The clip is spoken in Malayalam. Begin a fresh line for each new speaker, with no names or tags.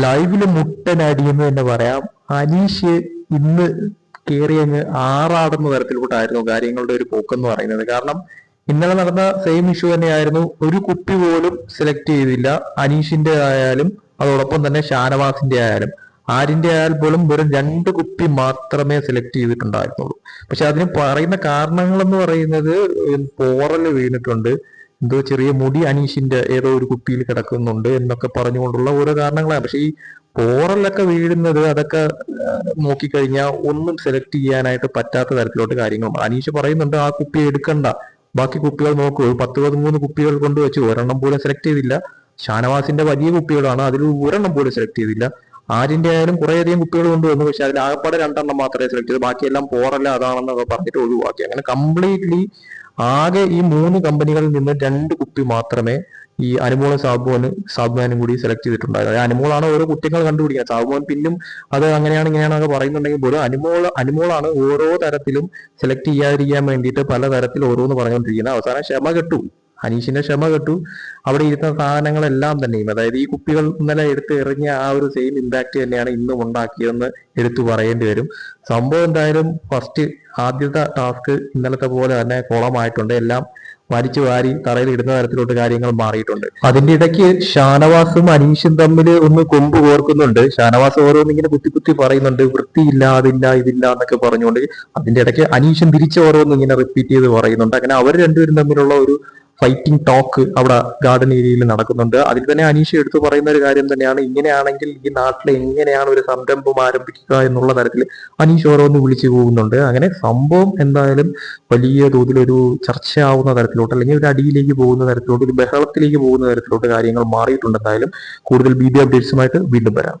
ലൈവിൽ മുട്ടനടിയെന്ന് തന്നെ പറയാം. അനീഷ് ഇന്ന് കേറി അങ്ങ് ആറാടുന്ന തരത്തിലോട്ടായിരുന്നു കാര്യങ്ങളുടെ ഒരു പോക്കെന്ന് പറയുന്നത്. കാരണം ഇന്നലെ നടന്ന സെയിം ഇഷ്യൂ തന്നെയായിരുന്നു. ഒരു കുപ്പി പോലും സെലക്ട് ചെയ്തില്ല. അനീഷിന്റെ ആയാലും അതോടൊപ്പം തന്നെ ഷാനവാസിന്റെ ആയാലും. ആരിന്റെ ആയാൽ പോലും വെറും രണ്ട് കുപ്പി മാത്രമേ സെലക്ട് ചെയ്തിട്ടുണ്ടായിരുന്നുള്ളൂ. പക്ഷെ അതിന് പറയുന്ന കാരണങ്ങൾ എന്ന് പറയുന്നത് പോറൽ വീണിട്ടുണ്ട്. എന്തോ ചെറിയ മുടി അനീഷിന്റെ ഏതോ ഒരു കുപ്പിയിൽ കിടക്കുന്നുണ്ട് എന്നൊക്കെ പറഞ്ഞുകൊണ്ടുള്ള ഓരോ കാരണങ്ങളാണ്. പക്ഷെ ഈ പോറലൊക്കെ വീഴുന്നത് അതൊക്കെ നോക്കിക്കഴിഞ്ഞാൽ ഒന്നും സെലക്ട് ചെയ്യാനായിട്ട് പറ്റാത്ത തരത്തിലോട്ട് കാര്യങ്ങൾ അനീഷ് പറയുന്നുണ്ട് ആ കുപ്പി എടുക്കണ്ട. ബാക്കി കുപ്പികൾ നോക്കൂ. ഒരു പത്ത് പതിമൂന്ന് കുപ്പികൾ കൊണ്ട് വെച്ച്. ഒരെണ്ണം പോലും സെലക്ട് ചെയ്തില്ല. ഷാനവാസിന്റെ വലിയ കുപ്പികളാണ്. അതിൽ ഒരെണ്ണം പോലും സെലക്ട് ചെയ്തില്ല. ആരിന്റെ ആയാലും കുറേയധികം കുപ്പികൾ കൊണ്ടുവന്നു പക്ഷെ അതിൽ ആകപ്പാടെ രണ്ടെണ്ണം മാത്രമേ സെലക്ട് ചെയ്തു. ബാക്കിയെല്ലാം പോറല്ല അതാണെന്നൊക്കെ പറഞ്ഞിട്ട് ഒഴിവാക്കി. അങ്ങനെ കംപ്ലീറ്റ്ലി ആകെ ഈ മൂന്ന് കമ്പനികളിൽ നിന്ന് രണ്ട് കുപ്പി മാത്രമേ ഈ അനുമോളും സാബുവാന് സാബുമാനും കൂടി സെലക്ട് ചെയ്തിട്ടുണ്ടായിരുന്നു അതായത് അനുമോളാണ് ഓരോ കുട്ടികൾ കണ്ടുപിടിക്കുക സാബുവാൻ പിന്നും അത് അങ്ങനെയാണ് ഇങ്ങനെയാണൊക്കെ പറയുന്നുണ്ടെങ്കിൽ പോലും അനുമോൾ അനുമോളാണ് ഓരോ തരത്തിലും സെലക്ട് ചെയ്യാതിരിക്കാൻ വേണ്ടിയിട്ട് പല തരത്തിൽ ഓരോന്ന് പറഞ്ഞുകൊണ്ടിരിക്കുന്നത്. അവസാനം ക്ഷമ കെട്ടു. അനീഷിന്റെ ക്ഷമ കെട്ടു. അവിടെ ഇരുന്ന സാധനങ്ങളെല്ലാം തന്നെയും അതായത് ഈ കുപ്പികൾ ഇന്നലെ എടുത്ത് എറിഞ്ഞ ആ ഒരു സെയിം ഇമ്പാക്ട് തന്നെയാണ് ഇന്നും ഉണ്ടാക്കിയതെന്ന് എടുത്തു പറയേണ്ടി വരും. സംഭവം എന്തായാലും ഫസ്റ്റ് ആദ്യത്തെ ടാസ്ക് ഇന്നലത്തെ പോലെ തന്നെ കുളമായിട്ടുണ്ട്. എല്ലാം വലിച്ചു വാരി തറയിൽ ഇടുന്ന തരത്തിലോട്ട് കാര്യങ്ങൾ മാറിയിട്ടുണ്ട്. അതിന്റെ ഇടയ്ക്ക് ഷാനവാസും അനീഷും തമ്മിൽ ഒന്ന് കൊമ്പ് കോർക്കുന്നുണ്ട്. ഷാനവാസ് ഓരോന്നിങ്ങനെ കുത്തി കുത്തി പറയുന്നുണ്ട് വൃത്തിയില്ല അതില്ല ഇതില്ല എന്നൊക്കെ പറഞ്ഞുകൊണ്ട് അതിന്റെ ഇടയ്ക്ക് അനീഷും തിരിച്ച് ഓരോന്ന് ഇങ്ങനെ റിപ്പീറ്റ് ചെയ്ത് പറയുന്നുണ്ട്. അങ്ങനെ അവർ രണ്ടുപേരും തമ്മിലുള്ള ഒരു ഫൈറ്റിംഗ് ടോക്ക് അവിടെ ഗാർഡൻ ഏരിയയിൽ നടക്കുന്നുണ്ട്. അതിൽ തന്നെ അനീഷ് എടുത്തു പറയുന്ന ഒരു കാര്യം തന്നെയാണ്. ഇങ്ങനെയാണെങ്കിൽ ഈ നാട്ടിൽ എങ്ങനെയാണ് ഒരു സംരംഭം ആരംഭിക്കുക എന്നുള്ള തരത്തിൽ അനീഷ് ഓരോന്ന് വിളിച്ചു പോകുന്നുണ്ട് അങ്ങനെ സംഭവം എന്തായാലും വലിയ തോതിൽ ഒരു ചർച്ചയാവുന്ന തരത്തിലോട്ട് അല്ലെങ്കിൽ ഒരു അടിയിലേക്ക് പോകുന്ന തരത്തിലോട്ട് ഒരു ബഹളത്തിലേക്ക് പോകുന്ന തരത്തിലോട്ട് കാര്യങ്ങൾ മാറിയിട്ടുണ്ട് എന്തായാലും കൂടുതൽ ബി ബി അപ്ഡേറ്റ്സുമായിട്ട് വീണ്ടും വരാം.